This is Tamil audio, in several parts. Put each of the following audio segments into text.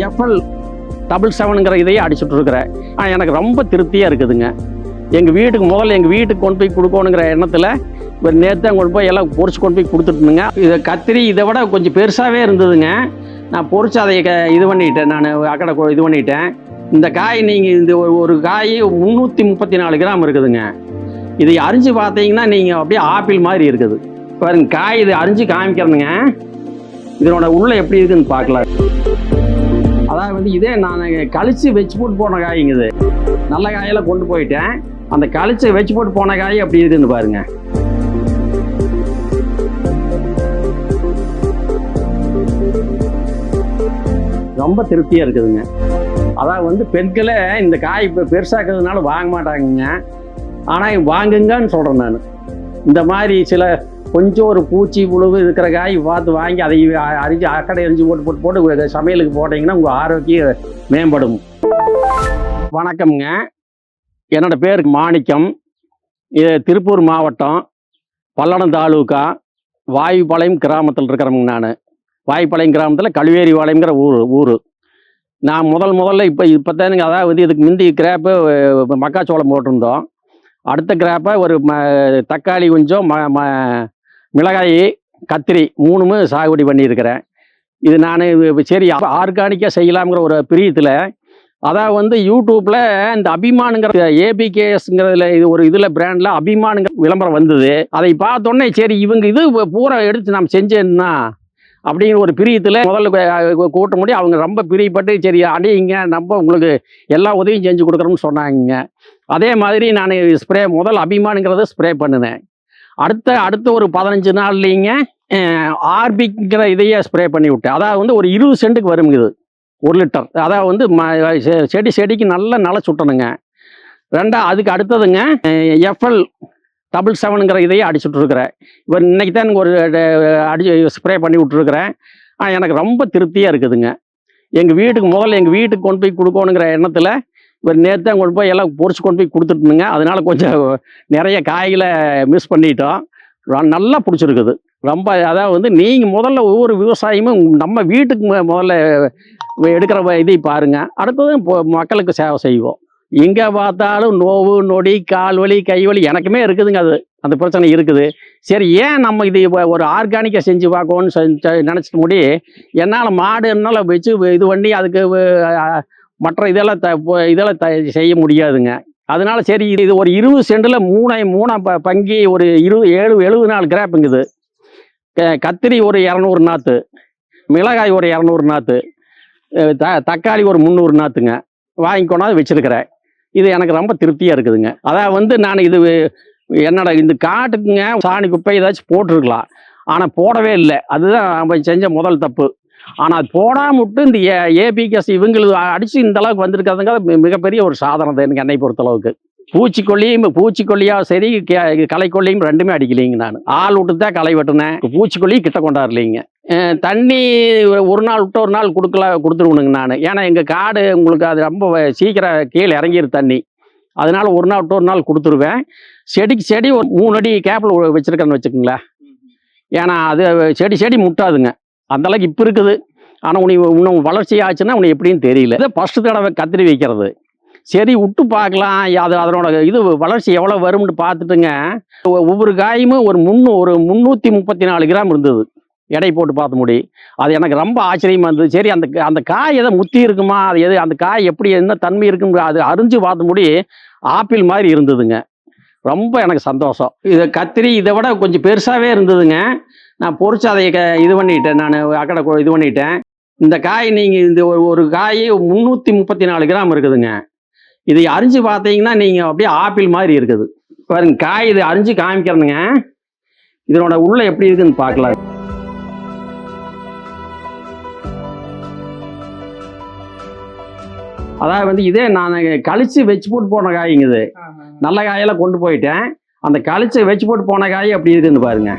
எஃப்எல் டபுள் செவனுங்கிற இதையே அடிச்சுட்டு இருக்கிறேன் ஆனால் எனக்கு ரொம்ப திருப்தியாக இருக்குதுங்க. எங்கள் வீட்டுக்கு முதல்ல எங்கள் வீட்டுக்கு கொண்டு போய் கொடுக்கணுங்கிற எண்ணத்தில் இப்போ நேற்று கொண்டு போய் எல்லாம் பொறிச்சு கொண்டு போய் கொடுத்துட்டுனுங்க இதை கத்திரி இதை விட கொஞ்சம் பெருசாகவே இருந்ததுங்க. நான் பொறிச்சு அதை க- இது பண்ணிட்டேன். நான் அக்கடை இது பண்ணிட்டேன். இந்த காய் நீங்கள் இந்த ஒரு- காய் முந்நூற்றி முப்பத்தி நாலு கிராம் இருக்குதுங்க. இதை அரிஞ்சு பார்த்தீங்கன்னா நீங்கள் அப்படியே ஆப்பிள் மாதிரி இருக்குது. பாருங்க காய் இது அரிஞ்சு காமிக்கிறேனுங்க. இதனோட உள்ள எப்படி இருக்குன்னு பார்க்கலாம். அதாவது வந்து இதே நான் கழிச்சு வச்சு போட்டு போன காய்ங்க இது நல்ல காயெல்லாம் கொண்டு போயிட்டேன். அந்த கழிச்சு வச்சு போட்டு போன காய் அப்படி இருக்குன்னு பாருங்க. ரொம்ப திருப்தியாக இருக்குதுங்க. அதாவது வந்து பெண்களே இந்த காய் இப்போ பெருசாக்கிறதுனால வாங்க மாட்டாங்கங்க. ஆனால் வாங்குங்கன்னு சொல்கிறேன் நான். இந்த மாதிரி சில கொஞ்சம் ஒரு பூச்சி புழுவு இருக்கிற காய் பார்த்து வாங்கி அதை அரிஞ்சு அக்கடை அரிஞ்சு போட்டு போட்டு போட்டு சமையலுக்கு போட்டிங்கன்னா உங்கள் ஆரோக்கியம் மேம்படும். வணக்கம்ங்க. என்னோட பேர் மாணிக்கம். இது திருப்பூர் மாவட்டம் பல்லடம் தாலுக்கா வாயுப்பாளையம் கிராமத்தில் இருக்கிறவங்க நான். வாயுப்பாளையம் கிராமத்தில் கழுவேரி பாளையங்கிற ஊர் ஊர். நான் முதல் முதல்ல இப்போ இப்போ தானுங்க அதாவது இதுக்கு முந்தி கிராப்பு மக்காச்சோளம் போட்டிருந்தோம். அடுத்த கிராப்பை ஒரு ம தக்காளி கொஞ்சம் ம ம மிளகாய் கத்திரி மூணுமே சாகுபடி பண்ணியிருக்கிறேன். இது நான் சரி ஆர்கானிக்காக செய்யலாம்ங்கிற ஒரு பிரியத்தில் அதான் வந்து யூடியூப்பில் இந்த அபிமானுங்கிற ஏபிகேஎஸ்ங்கிறதுல இது ஒரு இதில் பிராண்டில் அபிமானுங்கிற விளம்பரம் வந்தது. அதை பார்த்தோன்னே சரி இவங்க இது பூரா எடுத்து நாம் செஞ்சேன்னா அப்படிங்கிற ஒரு பிரியத்தில் முதல்ல கூட்ட முடி அவங்க ரொம்ப பிரியப்பட்டு சரி அடையுங்க நம்ம உங்களுக்கு எல்லா உதவியும் செஞ்சு கொடுக்குறோம்னு சொன்னாங்க. அதே மாதிரி நான் ஸ்ப்ரே முதல் அபிமானுங்கிறத ஸ்ப்ரே பண்ணினேன். அடுத்த அடுத்த ஒரு பதினஞ்சு நாள்லிங்க ஆர்பிங்கிற இதையே ஸ்ப்ரே பண்ணி விட்டேன் அதாவது வந்து ஒரு இருபது சென்ட்டுக்கு வரும் இது ஒரு லிட்டர். அதாவது வந்து ம- செ- செடி செடிக்கு நல்லா நலை சுட்டணுங்க. ரெண்டா அதுக்கு அடுத்ததுங்க எஃப்எல் டபுள் செவனுங்கிற இதையே அடிச்சுட்ருக்குறேன். இப்போ இன்றைக்கி தான் எனக்கு ஒரு அடி அடிச்சு ஸ்ப்ரே பண்ணி விட்ருக்குறேன் எனக்கு ரொம்ப திருப்தியாக இருக்குதுங்க. எங்கள் வீட்டுக்கு முதல்ல எங்கள் வீட்டுக்கு கொண்டு போய் கொடுக்கணுங்கிற எண்ணத்தில் இப்போ நேற்று கொண்டு போய் எல்லாம் பொரிச்சு கொண்டு போய் கொடுத்துட்டுனுங்க. அதனால் கொஞ்சம் நிறைய காய்களை மிஸ் பண்ணிட்டோம். நல்லா பிடிச்சிருக்குது. ரொம்ப அதாவது வந்து நீங்கள் முதல்ல ஒவ்வொரு விவசாயமும் நம்ம வீட்டுக்கு மு- முதல்ல எடுக்கிற வ- இதை பாருங்க. அடுத்தது மக்களுக்கு சேவை செய்வோம். எங்கே பார்த்தாலும் நோவு நொடி கால் வலி கை வலி எனக்குமே இருக்குதுங்க அது. அந்த பிரச்சனை இருக்குது. சரி ஏன் நம்ம இது ஒரு ஆர்கானிக்காக செஞ்சு பார்க்கணும்னு செஞ்சு நினச்சிட்டு முடி என்னால் மாடு என்னால் வச்சு இது பண்ணி அதுக்கு மற்ற இதெல்லாம் த இதெல்லாம் த செய்ய முடியாதுங்க. அதனால சரி இது இது ஒரு இருபது சென்டில் மூணை மூணாம் ப பங்கி ஒரு இருபது ஏழு எழுபது நாலு கிராப்புங்குது க- கத்திரி ஒரு இரநூறு நாற்று மிளகாய் ஒரு இரநூறு நாற்று த தக்காளி ஒரு முந்நூறு நாற்றுங்க வாங்கி கொண்டாந்து வச்சிருக்கிறேன். இது எனக்கு ரொம்ப திருப்தியாக இருக்குதுங்க. அதான் வந்து நான் இது என்னோட இந்த காட்டுக்குங்க சாணி குப்பை ஏதாச்சும் போட்டிருக்கலாம். ஆனால் போடவே இல்லை. அதுதான் நம்ம செஞ்ச முதல் தப்பு. ஆனால் போனால் போடாம இந்த ஏ ஏபிகேஸ் இவங்களுக்கு அடித்து இந்த அளவுக்கு வந்திருக்கிறதுங்க மிகப்பெரிய ஒரு சாதனை தான் எனக்கு என்னை பொறுத்தளவுக்கு. பூச்சிக்கொல்லியும் பூச்சிக்கொல்லியாக சரி கே- களைக்கொல்லியும் ரெண்டுமே அடிக்கலைங்க நான். ஆள் விட்டு தான் களை வெட்டினேன் பூச்சிக்கொல்லி கிட்ட கொண்டாடலைங்க. தண்ணி ஒரு நாள் விட்டு ஒரு நாள் கொடுக்கல கொடுத்துருவணுங்க நான். ஏன்னா எங்கள் காடு உங்களுக்கு அது ரொம்ப சீக்கிரம் கீழே இறங்கிரு தண்ணி. அதனால ஒரு நாள் விட்டு ஒரு நாள் கொடுத்துருவேன். செடிக்கு செடி ஒரு மூணு அடி கேப்பில் வச்சுருக்கேன்னு வச்சுக்கோங்களேன். ஏன்னா அது செடி செடி முட்டாதுங்க. அந்த அளவுக்கு இப்போ இருக்குது. ஆனால் உனக்கு இன்னும் வளர்ச்சி ஆச்சுன்னா உனக்கு எப்படின்னு தெரியல. இதை ஃபஸ்ட்டு தடவை கத்திரி வைக்கிறது. சரி விட்டு பார்க்கலாம். அது அதனோட இது வளர்ச்சி எவ்வளோ வரும்னு பார்த்துட்டுங்க. ஒவ்வொரு காயும் ஒரு முன்னூ ஒரு முந்நூற்றி முப்பத்தி நாலு கிராம் இருந்தது. எடை போட்டு பார்த்த முடி. அது எனக்கு ரொம்ப ஆச்சரியமாக இருந்தது. சரி அந்த அந்த காய் எதை முத்தி இருக்குமா? அது எது அந்த காய் எப்படி என்ன தன்மை இருக்குன்னு அது அறிஞ்சு பார்த்த முடி ஆப்பிள் மாதிரி இருந்ததுங்க. ரொம்ப எனக்கு சந்தோஷம். இது கத்திரி இதை விட கொஞ்சம் பெருசாகவே இருந்ததுங்க. நான் பொரிச்சு அதை க- இது பண்ணிட்டேன். நான் அக்கடை இது பண்ணிட்டேன். இந்த காய் நீங்கள் இந்த ஒரு ஒரு காய் முந்நூற்றி முப்பத்தி நாலு கிராம் இருக்குதுங்க. இதை அரிஞ்சு பார்த்தீங்கன்னா நீங்கள் அப்படியே ஆப்பிள் மாதிரி இருக்குது. பாருங்க காய் இது அரிஞ்சு காமிக்கிறேனுங்க. இதனோட உள்ள எப்படி இருக்குன்னு பார்க்கலாம். அதாவது வந்து இதே நான் கழிச்சு வச்சு போட்டு போன காய்ங்க இது. நல்ல காயெல்லாம் கொண்டு போயிட்டேன். அந்த கழிச்சு வச்சு போட்டு போன காய் அப்படி இருக்குன்னு பாருங்க.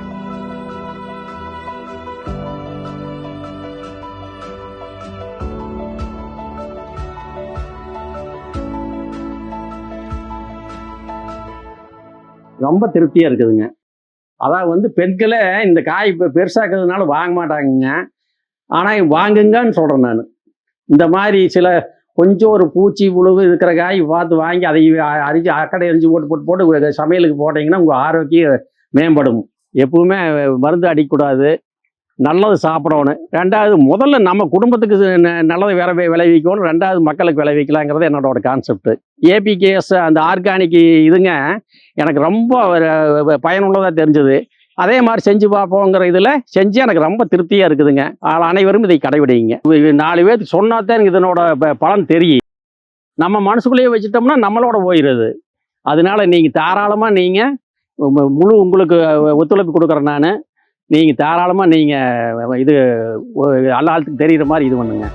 ரொம்ப திருப்தியாக இருக்குதுங்க. அதான் வந்து பெண்களே இந்த காய் இப்போ பெருசாக்கிறதுனால வாங்க மாட்டாங்கங்க. ஆனால் வாங்குங்கன்னு சொல்கிறேன் நான். இந்த மாதிரி சில கொஞ்சம் ஒரு பூச்சி புழுவு இருக்கிற காய் பார்த்து வாங்கி அதை அரிஞ்சு அக்கடை அரிஞ்சு போட்டு போட்டு போட்டு சமையலுக்கு போட்டிங்கன்னா உங்கள் ஆரோக்கியம் மேம்படும். எப்பவுமே மருந்து அடிக்கக்கூடாது. நல்லது சாப்பிடணும். ரெண்டாவது முதல்ல நம்ம குடும்பத்துக்கு ந- நல்லது விளை விளைவிக்கணும். ரெண்டாவது மக்களுக்கு விளைவிக்கலாங்கிறது என்னோட கான்செப்ட் ஏபிகேஎஸ் அந்த ஆர்கானிக் இதுங்க எனக்கு ரொம்ப பயனுள்ளதாக தெரிஞ்சது. அதே மாதிரி செஞ்சு பார்ப்போங்கிற இதில் செஞ்சு எனக்கு ரொம்ப திருப்தியாக இருக்குதுங்க. ஆ- அனைவரும் இதை கடைபிடிங்க. நாலு பேருக்கு சொன்னாதான் எனக்கு இதனோட ப- பலன் தெரியும். நம்ம மனசுக்குள்ளேயே வச்சுட்டோம்னா நம்மளோட போயிடுது அதனால நீங்கள் தாராளமாக நீங்கள் முழு உங்களுக்கு ஒத்துழைப்பு கொடுக்குறேன் நான். நீங்கள் தாராளமாக நீங்கள் இது ஒ- எல்லாத்துக்கும் தெரிகிற மாதிரி இது பண்ணுங்கள்